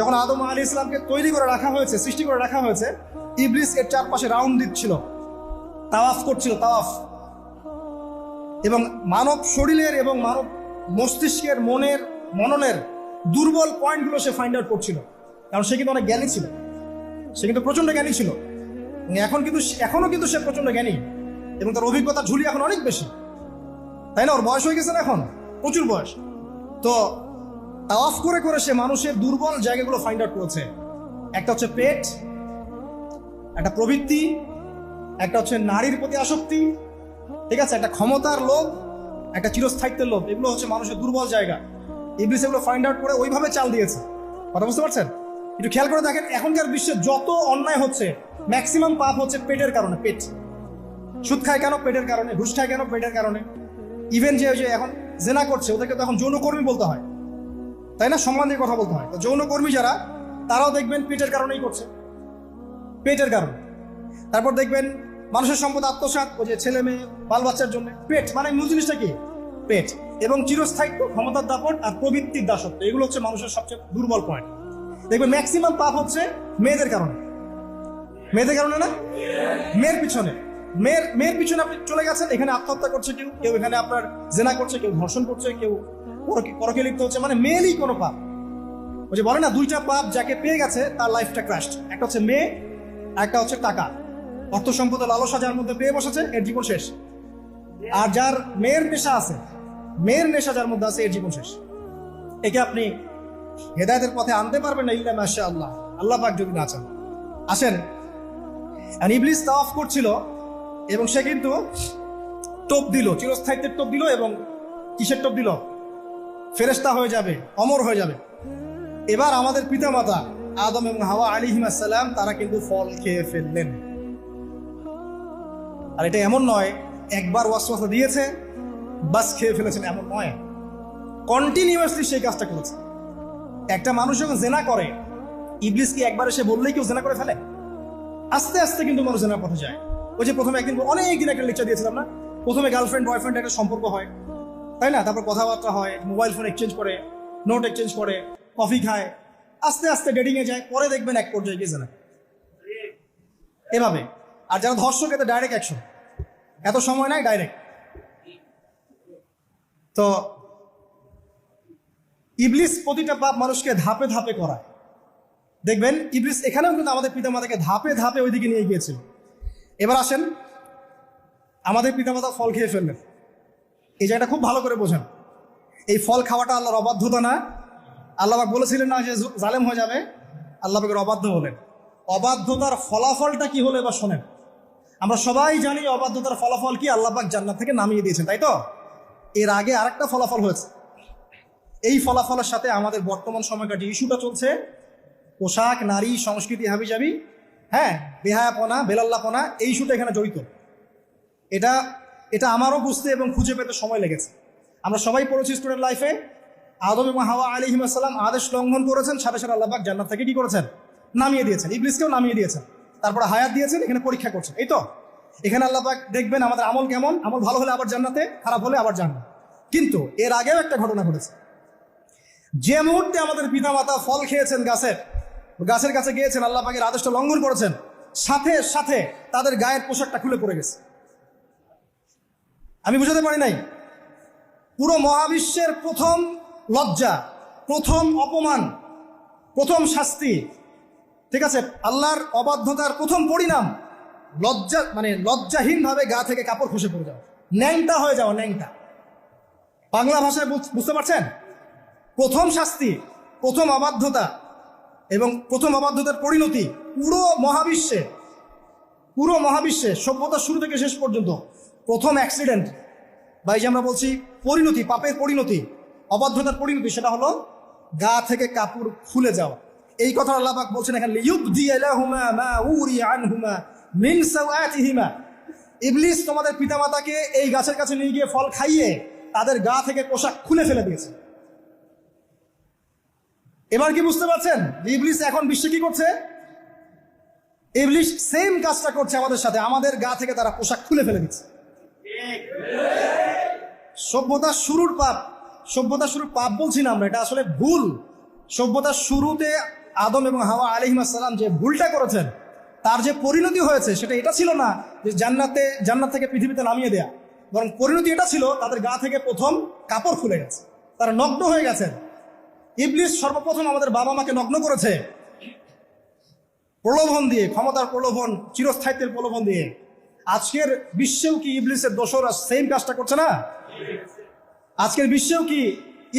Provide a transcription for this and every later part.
যখন আদম আলী ইসলামকে তৈরি করে রাখা হয়েছে, সৃষ্টি করে রাখা হয়েছে, ইবলিস এর চারপাশে রাউন্ড দিচ্ছিল, তাওয়াফ করছিল, তাওয়াফ। এবং মানব শরীরের এবং মানব মস্তিষ্কের মনের, মননের দুর্বল পয়েন্টগুলো সে ফাইন্ড আউট করছিল। কারণ সে কিন্তু অনেক জ্ঞানী ছিল। সে কিন্তু প্রচণ্ড জ্ঞানী ছিল। এখন কিন্তু এখনও কিন্তু সে প্রচণ্ড জ্ঞানী। এবং তার অভিজ্ঞতা ঝুলি এখন অনেক বেশি। তাই না? ওর বয়স হয়ে গেছে না এখন? প্রচুর বয়স। তো অফ করে করে সে মানুষের দুর্বল জায়গাগুলো ফাইন্ড আউট করেছে। একটা হচ্ছে পেট, একটা প্রবৃত্তি, একটা হচ্ছে নারীর প্রতি আসক্তি, ঠিক আছে? একটা ক্ষমতার লোভ, একটা চিরস্থায়িত্বের লোভ, এগুলো হচ্ছে মানুষের দুর্বল জায়গা। ইবলিস এগুলো ফাইন্ড আউট করে ওইভাবে চাল দিয়েছে। কথা বুঝতে পারছেন? একটু খেয়াল করে দেখেন, এখনকার বিশ্বে যত অন্যায় হচ্ছে ম্যাক্সিমাম পাপ হচ্ছে পেটের কারণে, পেট। সুদ খায় কেন? পেটের কারণে, ঘুষ খায় কেন? পেটের কারণে। ইভেন যে এখন জেনা করছে, ওদেরকে তো এখন যৌনকর্মী বলতে হয়। তাই না? সম্মান দিয়ে কথা বলতে হয়। যৌনকর্মী যারা, তারাও দেখবেন পেটের কারণেই করছে। পেটের কারণে। তারপর দেখবেন মানুষের সম্পদ আত্মসাৎ, ওই যে ছেলে মেয়ে, বাল বাচ্চার জন্য। পেট মানে মূল জিনিসটা কি? পেট। এবং চিরস্থায়িত্ব, ক্ষমতার দাপট আর প্রবৃত্তির দাসত্ব, এগুলো হচ্ছে মানুষের সবচেয়ে দুর্বল পয়েন্ট দেখবেন ম্যাক্সিমাম পাপ হচ্ছে মেয়েদের কারণে। মেয়েদের কারণে না? মেয়ের পিছনে। মেয়ের মেয়ের পিছনে আপনি চলে গেছেন, এখানে আত্মহত্যা করছে কেউ কেউ এখানে আপনার জেনা করছে, কেউ ধর্ষণ করছে, কেউ পরকে- লিপ্ত হচ্ছে মানে মেয়েরই কোনো পাপ। ওই যে বলে না, দুইটা পাপ যাকে পেয়ে গেছে, তার লাইফটা ক্রাশড একটা হচ্ছে মেয়ে, একটা হচ্ছে টাকা। অর্থ সম্পদ লালসা যার মধ্যে পেয়ে বসেছে, এর জীবন শেষ। আর যার মেয়ের নেশা আছে, মেয়ের নেশা যার মধ্যে আছে, এর জীবন শেষ। একে আপনি হেদায়তের পথে আনতে পারবেন না ইল্লা মাশা আল্লাহ আল্লাহ পাক যদি না চান। আসেন। ইবলিস তাওয়াফ করছিল এবং সে কিন্তু টোপ দিল, চিরস্থায়িত্বের টোপ দিল এবং কিসের টোপ দিল? ফেরেস্তা হয়ে যাবে, অমর হয়ে যাবে। এবার আমাদের পিতামাতা আদম এবং হাওয়া আলী হিমাসাল্লাম তারা কিন্তু ফল খেয়ে ফেললেন। আর এটা এমন নয়, একবার ওয়াসওয়াসা দিয়েছে, বাস খেয়ে ফেলেছেন, এমন নয়। কন্টিনিউয়াসলি সেই কাজটা করেছে। একটা মানুষ যখন জেনা করে ইবলিস কি একবার এসে বললেই কেউ জেনা করে ফেলে? আস্তে আস্তে কিন্তু মানুষ জেনার পথে যায়। ওই যে প্রথমে একদিন অনেক দিন একটা লেকচার দিয়েছিলাম না? প্রথমে গার্লফ্রেন্ড বয়ফ্রেন্ড একটা সম্পর্ক হয়। তাই না? তারপর কথাবার্তা হয় মোবাইল ফোন এক্সচেঞ্জ করে নোট এক্সচেঞ্জ করে কফি খায়, আস্তে আস্তে ডেটিং এ যায়, পরে দেখবেন এক পর্যায়ে গিয়ে জেনা এভাবে। আর যারা ধর্ষক, এতে ডাইরেক্ট অ্যাকশন এত সময় নাই ডাইরেক্ট তো ইবলিস প্রতিটা পাপ মানুষকে ধাপে ধাপে করায়। দেখবেন, ইবলিস এখানেও কিন্তু আমাদের পিতামাতাকে ধাপে ধাপে ওইদিকে নিয়ে গিয়েছিল। এবার আসেন, আমাদের পিতামাতা ফল খেয়ে ফেললেন। এই জায়গাটা খুব ভালো করে বোঝেন। এই ফল খাওয়াটা আল্লাহর অবাধ্যতা না। আল্লাহবাক বলেছিলেন না যে জালেম হয়ে যাবে। আল্লাহ পাকের অবাধ্য হলেন। অবাধ্যতার ফলাফলটা কি হলো এবার শোনেন। আমরা সবাই জানি অবাধ্যতার ফলাফল কি, আল্লাহ পাক জান্নাত থেকে নামিয়ে দিয়েছেন, তাই তো? এর আগে আরেকটা ফলাফল হয়েছে। এই ফলাফলের সাথে আমাদের বর্তমান সময়কার যে ইস্যুটা চলছে, পোশাক, নারী, সংস্কৃতি, হাবিজাবি হ্যাঁ বেহায়াপনা, বেলাল্লাপনা, এই ইস্যুটা এখানে জড়িত। এটা এটা আমারও বুঝতে এবং খুঁজে পেতে সময় লেগেছে। আমরা সবাই পড়েছি স্টুডেন্ট লাইফে আদম এবং হাওয়া আলী হিমাসাল্লাম আদেশ লঙ্ঘন করেছেন, সাথে সাথে আল্লাহবাক জান্নাত থেকে কি করেছেন? নামিয়ে দিয়েছেন, ইবলিসকেও নামিয়ে দিয়েছেন। তারপরে হায়াত দিয়েছেন, এখানে পরীক্ষা করছেন, এই তো? এখানে আল্লাহবাক দেখবেন আমাদের আমল কেমন? আমল ভালো হলে আবার জান্নাতে, খারাপ হলে আবার জান্নাত কিন্তু এর আগেও একটা ঘটনা ঘটেছে। যে মুহূর্তে আমাদের পিতামাতা ফল খেয়েছেন গাছের গাছের কাছে গিয়েছেন, আল্লাহ পাকের আদেশটা লঙ্ঘন করেছেন। সাথে সাথে তাদের গায়ের পোশাকটা খুলে পড়ে গেছে। আমি বুঝাতে পারি নাই। পুরো মহাবিশ্বের প্রথম লজ্জা, প্রথম অপমান, প্রথম শাস্তি, ঠিক আছে, আল্লাহর অবাধ্যতার প্রথম পরিণাম লজ্জা মানে লজ্জাহীনভাবে গা থেকে কাপড় খসে পড়ে যাওয়া। ন্যাংটা হয়ে যাওয়া, ন্যাংটা। বাংলা ভাষায় বুঝ- বুঝতে পারছেন? প্রথম শাস্তি, প্রথম অবাধ্যতা এবং প্রথম অবাধ্যতার পরিণতি পুরো মহাবিশ্বে পুরো মহাবিশ্বে, সভ্যতার শুরু থেকে শেষ পর্যন্ত প্রথম অ্যাক্সিডেন্ট বা এই যে আমরা বলছি পরিণতি, পাপের পরিণতি, অবাধ্যতার পরিণতি সেটা হলো গা থেকে কাপড় খুলে যাওয়া। এই কথা আল্লাপাক বলছেন এখানে ইবলিস তোমাদের পিতামাতাকে এই গাছের কাছে নিয়ে গিয়ে ফল খাইয়ে তাদের গা থেকে পোশাক খুলে ফেলে দিয়েছে। এবার কি বুঝতে পারছেন? ইবলিস এখন বিশ্বে কি করছে? ইবলিস সেম কাজটা করছে আমাদের সাথে। আমাদের গা থেকে তারা পোশাক খুলে ফেলে দিচ্ছে। সভ্যতার শুরুর পাপ। সভ্যতার শুরুর পাপ বলছি না আমরা, এটা আসলে ভুল। সভ্যতার শুরুতে আদম এবং হাওয়া আলিহিমাসাল্লাম যে ভুলটা করেছেন, তার যে পরিণতি হয়েছে, সেটা এটা ছিল না যে জান্নাতে, জান্নাত থেকে পৃথিবীতে নামিয়ে দেয়া। বরং পরিণতি এটা ছিল, তাদের গা থেকে প্রথম কাপড় খুলে গেছে। তারা নগ্ন হয়ে গেছেন। ইবলিস সর্বপ্রথম আমাদের বাবা মাকে নগ্ন করেছে। প্রলোভন দিয়ে, ক্ষমতার প্রলোভন, চিরস্থায়িত্বের প্রলোভন দিয়ে। আজকের বিশ্বেও কি ইবলিসের দোষরা সেম কাজটা করছে না? আজকের বিশ্বেও কি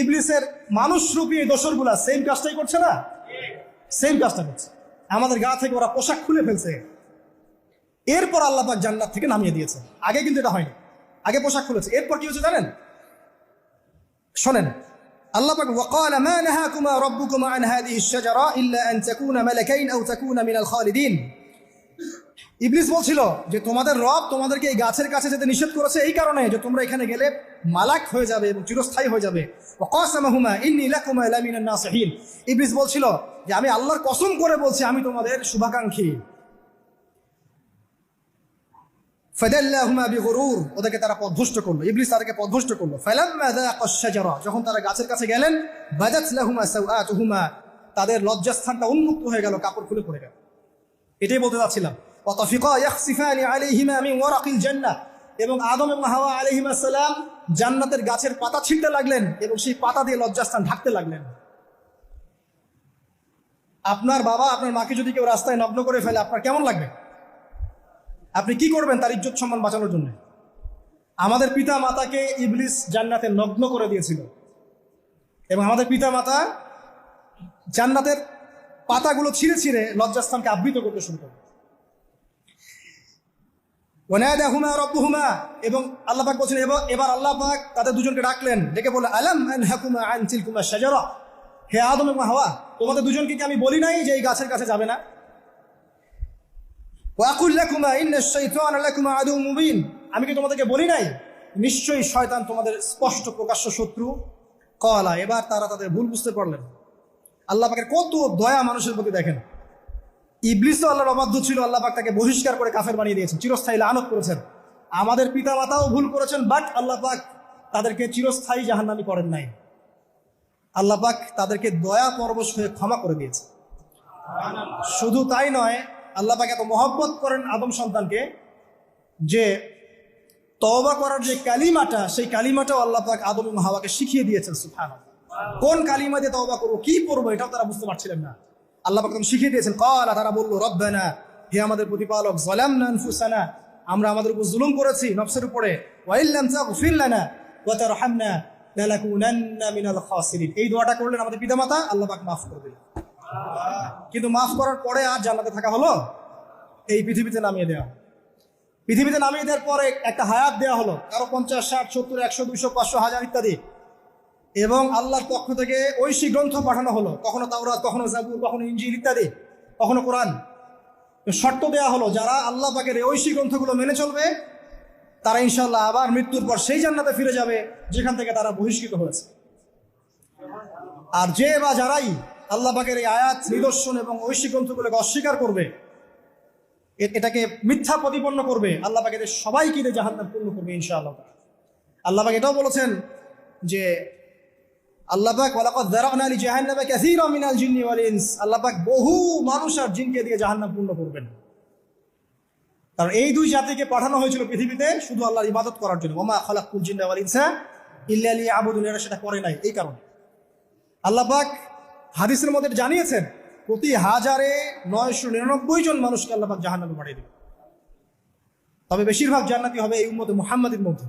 ইবলিসের মানুষরূপী এই দোসরগুলা সেম কাজটাই করছে না? সেম কাজটা করছে। আমাদের গা থেকে ওরা পোশাক খুলে ফেলছে। এরপর আল্লাহ পাক জান্নাত থেকে নামিয়ে দিয়েছে। আগে কিন্তু এটা হয়নি। আগে পোশাক খুলেছে। এরপর কি হয়েছে জানেন? শোনেন আল্লাহ ইবলিস বলছিল যে তোমাদের রব তোমাদেরকে এই গাছের কাছে যেতে নিষেধ করেছে এই কারণে যে তোমরা এখানে গেলে মালাক হয়ে যাবে এবং চিরস্থায়ী হয়ে যাবে। ইবলিস বলছিল যে আমি আল্লাহর কসম করে বলছি আমি তোমাদের শুভাকাঙ্ক্ষী। ফাদাল্লাহুমা বিগুরুর। ওদেরকে তারা পথভ্রষ্ট করল। ইবলিস তাদেরকে পথভ্রষ্ট করল। ফালাম্মা যাqa আশ-শাজারা যখন তারা গাছের কাছে গেলেন, বাজাত লাহুমা সাওআতুহুমা তাদের লজ্জাস্থানটা উন্মুক্ত হয়ে গেল, কাপড় খুলে পড়ে গেল। এটাই বলতে চাচ্ছিলাম। ওয়াতাফিকা ইয়াখসিফানি আলাইহিমা মিন ওয়ারাকিল জান্নাহ। এবং আদম এবং হাওয়া আলাইহিমা সালাম জান্নাতের গাছের পাতা ছিঁড়তে লাগলেন এবং সেই পাতা দিয়ে লজ্জাস্থান ঢাকতে লাগলেন। আপনার বাবা, আপনার মাকে যদি কেউ রাস্তায় নগ্ন করে ফেলে, আপনার কেমন লাগবে? আপনি কি করবেন তার ইজ্জত সম্মান বাঁচানোর জন্য? আমাদের পিতা মাতাকে ইবলিস জান্নাতে নগ্ন করে দিয়েছিল। এবং আমাদের পিতা মাতা জান্নাতের পাতাগুলো ছিঁড়ে ছিঁড়ে লজ্জাস্থানকে আবৃত করতে শুরু করে। ওনায়াদাহুমা রব্বুহুমা, এবং আল্লাহ পাক বলছেন, এবার আল্লাহ পাক তাদের দুজনকে ডাকলেন। ডেকে বলে আলাম আনহাকুমা আন তিলকুমা শাজারা? হে আদম এবং হাওয়া, তোমাদের দুজনকে কি আমি বলি নাই যে এই গাছের কাছে যাবে না? ওয়াকুল লাকুমা, ইন্না শাইতানা লাকুমা আদু মুবিন। আমি কি তোমাদেরকে বলি নাই? নিশ্চয়ই শয়তান তোমাদের স্পষ্ট প্রকাশ্য শত্রু। কলা, এবার তারা তাদের ভুল বুঝতে পারলেন। আল্লাহ পাকের কত দয়া মানুষের প্রতি দেখেন। ইবলিসও আল্লাহর অবাধ্য ছিল, আল্লাহ পাক তাকে বহিষ্কার করে কাফের বানিয়ে দিয়েছেন, চিরস্থায়ী লানত করেছেন। আমাদের পিতা মাতাও ভুল করেছেন, বাট আল্লাহ পাক তাদেরকে চিরস্থায়ী জাহান্নামি করেন নাই। আল্লাহ পাক তাদেরকে দয়া পরবশ হয়ে ক্ষমা করে দিয়েছে শুধু তাই নয় আল্লাহ পাক এত মহব্বত করেন আদম সন্তানকে যে তওবা করার যে কালিমাটা, সেই কালিমাটাও আল্লাহ পাক আদম হাওয়াকে শিখিয়ে দিয়েছেন, সুবহানাল্লাহ। কোন কালিমা দিয়ে তওবা করব, কি পড়ব এটাও তারা বুঝতে পারছিলেন না। আল্লাহ পাক শিখিয়ে দিয়েছেন, কলা তারা বলল, রব্বানা, হে আমাদের প্রতিপালক, জালামনা আনফুসানা, আমরা আমাদের উপর জুলুম করেছি নফসের উপরে ওয়াইল্লাম তাগফির লানা ওয়া তারহামনা লানাকুনান্না মিনাল খাসিরিন। এই দোয়াটা করলেন আমাদের পিতামাতা, আল্লাহ পাক মাফ করে দিলেন। কিন্তু মাফ করার পরে আর জান্নাতে থাকা হলো? এই পৃথিবীতে নামিয়ে দেওয়া পৃথিবীতে নামিয়ে দেওয়ার পরে একটা হায়াত দেওয়া হলো। কারও পঞ্চাশ, ষাট, সত্তর, একশো, দুইশো, পাঁচশো, হাজার ইত্যাদি। এবং আল্লাহর পক্ষ থেকে ঐশী গ্রন্থ পাঠানো হলো। কখনো তাওরাত, কখনো জাবুর, কখনো ইঞ্জিল ইত্যাদি, কখনো কোরআন। শর্ত দেওয়া হলো, যারা আল্লাহ পাকের ঐশী গ্রন্থগুলো মেনে চলবে, তারা ইনশাল্লাহ আবার মৃত্যুর পর সেই জান্নাতে ফিরে যাবে, যেখান থেকে তারা বহিষ্কৃত হয়েছে। আর যে বা যারাই আল্লাহ পাকের এই আয়াত নিদর্শন এবং ঐশী গ্রন্থগুলোকে অস্বীকার করবে। এটাকে মিথ্যা প্রতিপন্ন করবে। আল্লাহ পাক সবাইকে দিয়ে জাহান্নাম পূর্ণ করবে ইনশাআল্লাহ আল্লাহ পাক এটাও বলেছেন যে, আল্লাহ পাক ওয়ালাকাদ যারানা লি জাহান্নামা মিনাল জিন্নি ওয়াল ইনস। আল্লাহ বহু মানুষ আর জিনকে দিয়ে জাহান্নাম পূর্ণ করবেন। কারণ এই দুই জাতিকে পাঠানো হয়েছিল পৃথিবীতে শুধু আল্লাহর ইবাদত করার জন্য। ওমা খালাকুল জিন্না ওয়াল ইনসা ইল্লা লিয়াবুদুন। এরা সেটা করে নাই। এই কারণে। আল্লাহ পাক হাদিসের মধ্যে জানিয়েছেন, প্রতি হাজারে নয়শো নিরানব্বই জন মানুষকে আল্লাহ জাহান্নামে পাঠিয়ে দেবে তবে বেশিরভাগ জান্নাতি হবে এই উম্মতে মুহাম্মাদের মধ্যে।